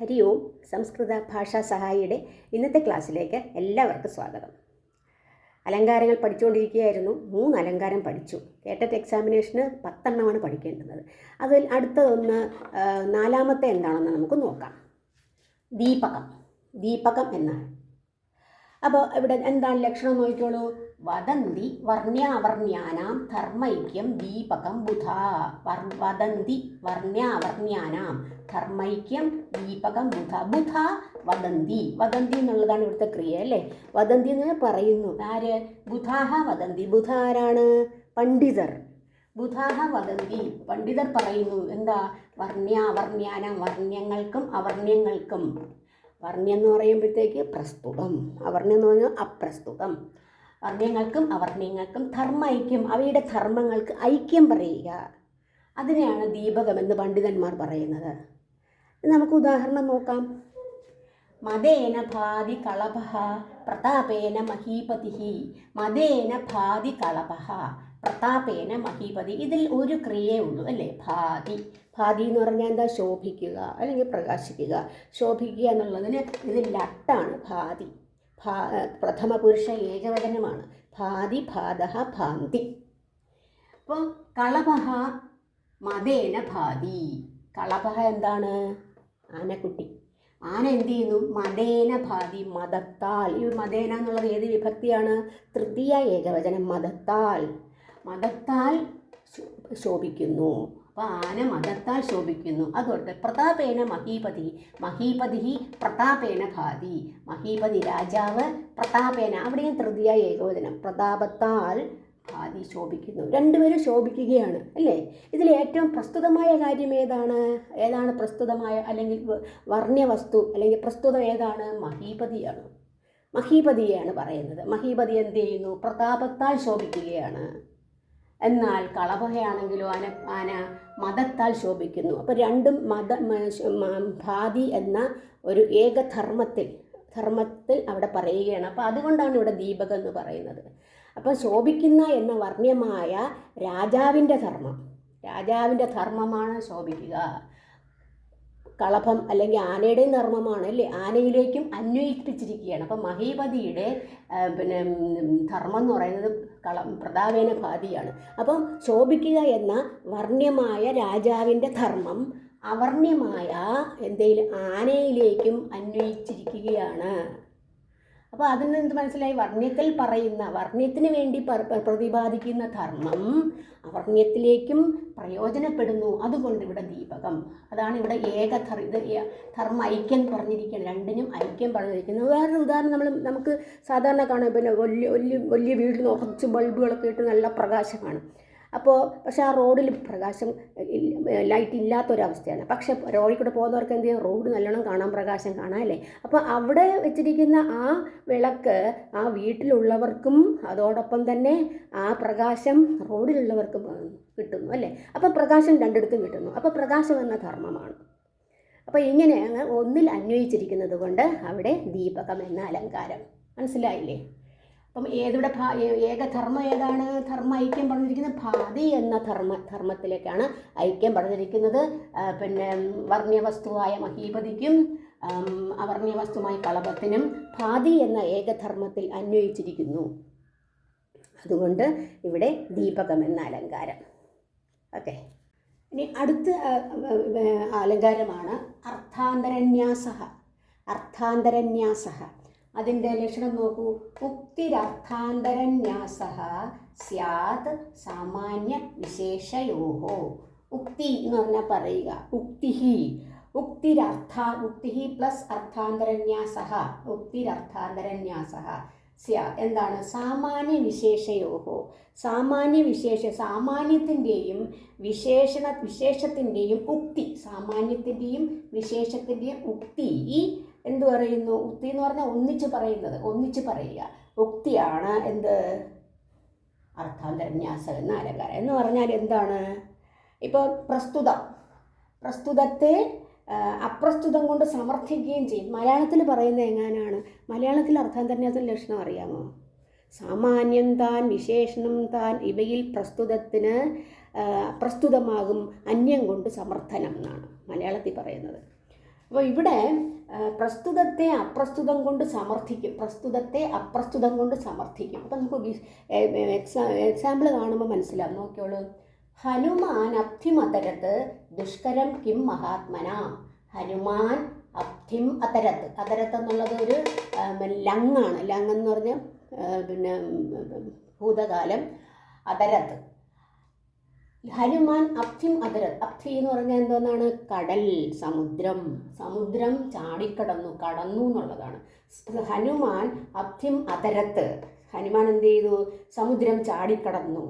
ഹരി ഓം സംസ്കൃത ഭാഷാ സഹായിയുടെ ഇന്നത്തെ ക്ലാസ്സിലേക്ക് എല്ലാവർക്കും സ്വാഗതം. അലങ്കാരങ്ങൾ പഠിച്ചുകൊണ്ടിരിക്കുകയായിരുന്നു. മൂന്ന് അലങ്കാരം പഠിച്ചു. കേട്ടറ്റ് എക്സാമിനേഷന് പത്തെണ്ണമാണ് പഠിക്കേണ്ടുന്നത്. അതിൽ അടുത്തതൊന്ന് നാലാമത്തെ എന്താണെന്ന് നമുക്ക് നോക്കാം. ദീപകം. ദീപകം എന്നാണ്. അപ്പോൾ ഇവിടെ എന്താണ് ലക്ഷണം നോക്കിക്കോളൂ വദന്തി വർണ്യാവർണ്യാനാം ധർമ്മൈക്യം ദീപകം ബുധ. വദന്തി വർണ്യാവർണ്യാനാം ധർമ്മൈക്യം ദീപകം ബുധ. ബുധ വദന്തി. വദന്തി എന്നുള്ളതാണ് ഇവിടുത്തെ ക്രിയ അല്ലേ? വദന്തി എന്ന് പറയുന്നു. ആര്? ബുധാഹ വദന്തി. ബുധ ആരാണ്? പണ്ഡിതർ. ബുധാഹ വദന്തി. പണ്ഡിതർ പറയുന്നു. എന്താ? വർണ്യാവർണ്യാനാം വർണ്യങ്ങൾക്കും അവർണ്യങ്ങൾക്കും. വർണ്യം എന്ന് പറയുമ്പോഴത്തേക്ക് പ്രസ്തുതം. അവർണ്യം എന്ന് പറഞ്ഞാൽ അപ്രസ്തുതം. അവർണ്യങ്ങൾക്കും ധർമ്മ ഐക്യം അവയുടെ ധർമ്മങ്ങൾക്ക് ഐക്യം പറയുക. അതിനെയാണ് ദീപകമെന്ന് പണ്ഡിതന്മാർ പറയുന്നത്. നമുക്ക് ഉദാഹരണം നോക്കാം. മതേന ഭാതി കളഭ പ്രതാപേന മഹീപതി. മതേന ഭാതി കളഭ പ്രതാപേന മഹീപതി. ഇതിൽ ഒരു ക്രിയേ ഉള്ളൂ അല്ലേ? ഭാതി. ഭാതി എന്ന് പറഞ്ഞാൽ എന്താ? ശോഭിക്കുക അല്ലെങ്കിൽ പ്രകാശിക്കുക. ശോഭിക്കുക എന്നുള്ളതിന് ഇതിൽ ലട്ടാണ് ഭാതി. ഭാ പ്രഥമ പുരുഷ ഏകവചനമാണ്. ഭാതി ഭാത ഭാന്തി. അപ്പോൾ കളഭ മതേന ഭാതി കളഭ എന്താണ്? ആനക്കുട്ടി. ആന എന്ത് ചെയ്യുന്നു? മതേന ഭാതി മതത്താൽ ഈ മതേന എന്നുള്ളത് ഏത് വിഭക്തിയാണ്? തൃതീയ ഏകവചനം മതത്താൽ മതത്താൽ ശോഭിക്കുന്നു. അപ്പോൾ ആന മതത്താൽ ശോഭിക്കുന്നു. അതുകൊണ്ട് പ്രതാപേന മഹീപതി മഹീപതി പ്രതാപേന ഭാതി മഹീപതി രാജാവ് പ്രതാപേന. അവിടെയും തൃതീയ ഏകോദനം പ്രതാപത്താൽ ഭാതി ശോഭിക്കുന്നു. രണ്ടുപേരും ശോഭിക്കുകയാണ് അല്ലേ? ഇതിൽ ഏറ്റവും പ്രസ്തുതമായ കാര്യം ഏതാണ്? ഏതാണ് പ്രസ്തുതമായ? അല്ലെങ്കിൽ വർണ്യവസ്തു അല്ലെങ്കിൽ പ്രസ്തുതം ഏതാണ്? മഹീപതിയാണ്. മഹീപതിയാണ് പറയുന്നത്. മഹീപതി എന്ത് ചെയ്യുന്നു? പ്രതാപത്താൽ ശോഭിക്കുകയാണ്. എന്നാൽ കളഭയാണെങ്കിലോ ആന ആന മതത്താൽ ശോഭിക്കുന്നു. അപ്പോൾ രണ്ടും മത ഭാതി എന്ന ഒരു ഏകധർമ്മത്തിൽ ധർമ്മത്തിൽ അവിടെ പറയുകയാണ്. അപ്പോൾ അതുകൊണ്ടാണ് ഇവിടെ ദീപകം എന്ന് പറയുന്നത്. അപ്പോൾ ശോഭിക്കുന്ന എന്ന വർണ്യമായ രാജാവിന്റെ ധർമ്മം രാജാവിന്റെ ധർമ്മമാണ് ശോഭിക്കുക. കളഭം അല്ലെങ്കിൽ ആനയുടെ ധർമ്മമാണ് അല്ലേ? ആനയിലേക്കും അന്വയിപ്പിച്ചിരിക്കുകയാണ് അപ്പം മഹീപതിയുടെ പിന്നെ ധർമ്മം എന്ന് പറയുന്നത് കള പ്രതാപേന ഭാതിയാണ് അപ്പം ശോഭിക്കുക എന്ന വർണ്യമായ രാജാവിന്റെ ധർമ്മം അവർണ്യമായ എന്തെങ്കിലും ആനയിലേക്കും അന്വയിച്ചിരിക്കുകയാണ് അപ്പോൾ അതിൽ നിന്ന് മനസ്സിലായി? വർണ്യത്തിൽ പറയുന്ന വർണ്യത്തിന് വേണ്ടി പ്രതിപാദിക്കുന്ന ധർമ്മം അവർണ്യത്തിലേക്കും പ്രയോജനപ്പെടുന്നു. അതുകൊണ്ട് ഇവിടെ ദീപകം. അതാണ് ഇവിടെ ഏക ഇത് ധർമ്മ ഐക്യം പറഞ്ഞിരിക്കുന്നത്. രണ്ടിനും ഐക്യം പറഞ്ഞിരിക്കുന്നത്. വേറെ ഉദാഹരണം നമ്മൾ നമുക്ക് സാധാരണ കാണാം പിന്നെ വലിയ വലിയ വലിയ വീട്ടിൽ കുറച്ച് ബൾബുകളൊക്കെ ഇട്ട് നല്ല പ്രകാശമാണ് അപ്പോൾ പക്ഷേ ആ റോഡിൽ പ്രകാശം ലൈറ്റ് ഇല്ലാത്തൊരവസ്ഥയാണ്. പക്ഷേ റോഡിൽ കൂടെ പോകുന്നവർക്ക് എന്ത് ചെയ്യും? റോഡ് നല്ലോണം കാണാൻ പ്രകാശം കാണാം അല്ലേ? അപ്പോൾ അവിടെ വെച്ചിരിക്കുന്ന ആ വിളക്ക് ആ വീട്ടിലുള്ളവർക്കും അതോടൊപ്പം തന്നെ ആ പ്രകാശം റോഡിലുള്ളവർക്കും കിട്ടുന്നു അല്ലേ? അപ്പോൾ പ്രകാശം രണ്ടിടത്തും കിട്ടുന്നു. അപ്പോൾ പ്രകാശം എന്ന ധർമ്മമാണ്. അപ്പോൾ ഇങ്ങനെയാണ് ഒന്നിൽ അന്വയിച്ചിരിക്കുന്നത് കൊണ്ട് അവിടെ ദീപകം എന്ന അലങ്കാരം. മനസ്സിലായില്ലേ? അപ്പം ഏതിവിടെ ഭാ ധർമ്മം ഏതാണ്? ധർമ്മ ഐക്യം പറഞ്ഞിരിക്കുന്നത് ഭാതി എന്ന ധർമ്മ ധർമ്മത്തിലേക്കാണ് ഐക്യം പറഞ്ഞിരിക്കുന്നത്. പിന്നെ വർണ്യവസ്തുവായ മഹീപതിക്കും അവർണ്യവസ്തുമായ കളപത്തിനും ഭാതി എന്ന ഏകധർമ്മത്തിൽ അന്വയിച്ചിരിക്കുന്നു. അതുകൊണ്ട് ഇവിടെ ദീപകം എന്ന അലങ്കാരം. ഓക്കെ. ഇനി അടുത്ത അലങ്കാരമാണ് അർത്ഥാന്തരന്യാസ അർത്ഥാന്തരന്യാസ അതിന്റെ ലക്ഷണം നോക്കൂ. ഉക്തിരർത്ഥാന്തരന്യാസഹ സ്യാത് സാമാന്യ വിശേഷയോഹോ. ഉക്തി എന്ന് പറഞ്ഞാൽ പറയുക. ഉക്തിഹി. ഉക്തിരർത്ഥ ഉക്തിഹി പ്ലസ് അർത്ഥാന്തരന്യാസ. ഉക്തിരർത്ഥാന്തരന്യാസ. എന്താണ്? സാമാന്യ വിശേഷയോഹോ സാമാന്യ വിശേഷ സാമാന്യത്തിന്റെയും വിശേഷണ വിശേഷത്തിന്റെയും ഉക്തി. സാമാന്യത്തിന്റെയും വിശേഷത്തിന്റെയും ഉക്തി. ഈ എന്തു പറയുന്നു? ഉക്തി എന്ന് പറഞ്ഞാൽ ഒന്നിച്ച് പറയുന്നത്. ഒന്നിച്ച് പറയുക. ഉക്തിയാണ് എന്ത്? അർത്ഥാന്തരന്യാസം എന്ന അലങ്കാരം എന്ന് പറഞ്ഞാൽ എന്താണ്? ഇപ്പോൾ പ്രസ്തുതം. പ്രസ്തുതത്തെ അപ്രസ്തുതം കൊണ്ട് സമർത്ഥിക്കുകയും ചെയ്യും. മലയാളത്തിൽ പറയുന്നത് എങ്ങാനാണ്? മലയാളത്തിൽ അർത്ഥം തന്നെ അർത്ഥാന്തരന്യാസ ലക്ഷണം അറിയാമോ? സാമാന്യം താൻ വിശേഷണം താൻ ഇവയിൽ പ്രസ്തുതത്തിന് പ്രസ്തുതമാകും അന്യം കൊണ്ട് സമർത്ഥനം എന്നാണ് മലയാളത്തിൽ പറയുന്നത്. അപ്പോൾ ഇവിടെ പ്രസ്തുതത്തെ അപ്രസ്തുതം കൊണ്ട് സമർത്ഥിക്കും. പ്രസ്തുതത്തെ അപ്രസ്തുതം കൊണ്ട് സമർത്ഥിക്കും. അപ്പം നമുക്ക് എക്സാ എക്സാമ്പിൾ കാണുമ്പോൾ മനസ്സിലാവും. നോക്കിയോളൂ. ഹനുമാൻ അബ്ധിമതരത്ത് ദുഷ്കരം കിം മഹാത്മന. ഹനുമാൻ അബ്ധിം അതരത്ത് അതരത്ത് എന്നുള്ളത് ഒരു ലങ്ങാണ്. ലങ് എന്ന് പറഞ്ഞ പിന്നെ ഭൂതകാലം. അതരത്ത് ഹനുമാൻ അബ്ധിം അതരത്ത് അബ്ധി എന്ന് പറഞ്ഞാൽ എന്തോന്നാണ് കടൽ സമുദ്രം. സമുദ്രം ചാടിക്കടന്നു കടന്നു എന്നുള്ളതാണ്. ഹനുമാൻ അബ്ധിം അതരത്ത് ഹനുമാൻ എന്ത് ചെയ്തു? സമുദ്രം ചാടിക്കടന്നു.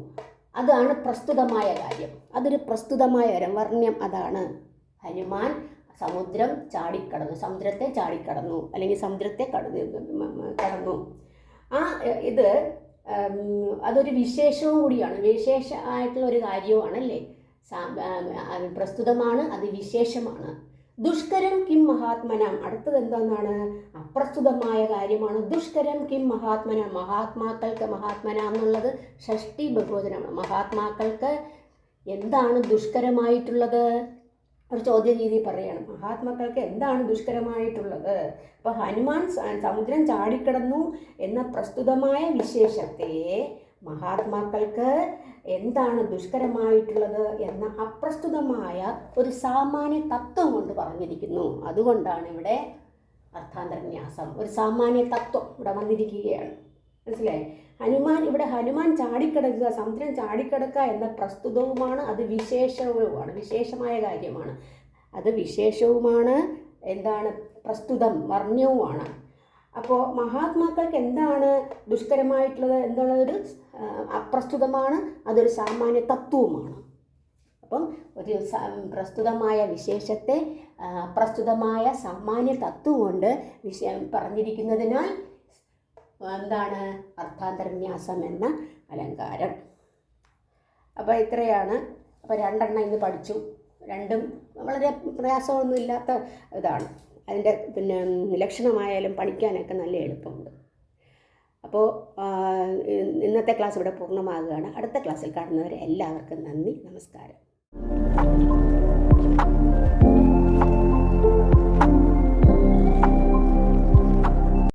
അതാണ് പ്രസ്തുതമായ കാര്യം. അതൊരു പ്രസ്തുതമായ കാര്യം വർണ്യം അതാണ്. ഹനുമാൻ സമുദ്രം ചാടിക്കടന്നു. സമുദ്രത്തെ ചാടിക്കടന്നു. അല്ലെങ്കിൽ സമുദ്രത്തെ കടന്നു കടന്നു. ആ ഇത് അതൊരു വിശേഷവും കൂടിയാണ്. വിശേഷമായിട്ടുള്ള ഒരു കാര്യവുമാണ് അല്ലേ സാ- ആ, അത് പ്രസ്തുതമാണ് അത് വിശേഷമാണ്. ദുഷ്കരം കിം മഹാത്മനം. അടുത്തത് എന്താണെന്നാണ് അപ്രസ്തുതമായ കാര്യമാണ്. ദുഷ്കരം കിം മഹാത്മന. മഹാത്മാക്കൾക്ക് മഹാത്മന എന്നുള്ളത് ഷഷ്ടി ബഹുവചനമാണ്. മഹാത്മാക്കൾക്ക് എന്താണ് ദുഷ്കരമായിട്ടുള്ളത്? ഒരു ചോദ്യ രീതി പറയണം. മഹാത്മാക്കൾക്ക് എന്താണ് ദുഷ്കരമായിട്ടുള്ളത്? അപ്പോൾ ഹനുമാൻ സമുദ്രം ചാടിക്കിടന്നു എന്ന പ്രസ്തുതമായ വിശേഷത്തെ മഹാത്മാക്കൾക്ക് എന്താണ് ദുഷ്കരമായിട്ടുള്ളത് എന്ന അപ്രസ്തുതമായ ഒരു സാമാന്യ തത്വം കൊണ്ട് പറഞ്ഞിരിക്കുന്നു. അതുകൊണ്ടാണ് ഇവിടെ അർത്ഥാന്തരന്യാസം ഒരു സാമാന്യ തത്വം ഇവിടെ വന്നിരിക്കുകയാണ്. മനസ്സിലായി? ഹനുമാൻ ഇവിടെ ഹനുമാൻ ചാടിക്കിടക്കുക സമുദ്രം ചാടിക്കിടക്കുക എന്ന പ്രസ്തുതവുമാണ് അത് വിശേഷവുമാണ് വിശേഷമായ കാര്യമാണ്. അത് വിശേഷവുമാണ് എന്താണ്? പ്രസ്തുതം വർണ്യവുമാണ്. അപ്പോൾ മഹാത്മാക്കൾക്ക് എന്താണ് ദുഷ്കരമായിട്ടുള്ളത് എന്നുള്ളതൊരു അപ്രസ്തുതമാണ് അതൊരു സാമാന്യ തത്വവുമാണ്. അപ്പം ഒരു പ്രസ്തുതമായ വിശേഷത്തെ പ്രസ്തുതമായ സാമാന്യ തത്വം കൊണ്ട് വിഷയം പറഞ്ഞിരിക്കുന്നതിനാൽ എന്താണ് അർത്ഥാന്തരന്യാസം എന്ന അലങ്കാരം. അപ്പോൾ ഇത്രയാണ്. അപ്പോൾ രണ്ടെണ്ണം ഇന്ന് പഠിച്ചു. രണ്ടും വളരെ പ്രയാസമൊന്നുമില്ലാത്ത ഇതാണ്. അതിന്റെ പിന്നെ ലക്ഷണമായാലും പഠിക്കാനൊക്കെ നല്ല എളുപ്പമുണ്ട്. അപ്പോൾ ഇന്നത്തെ ക്ലാസ് ഇവിടെ പൂർണമാകുകയാണ്. അടുത്ത ക്ലാസ്സിൽ കാണുന്നവരെ എല്ലാവർക്കും നന്ദി നമസ്കാരം.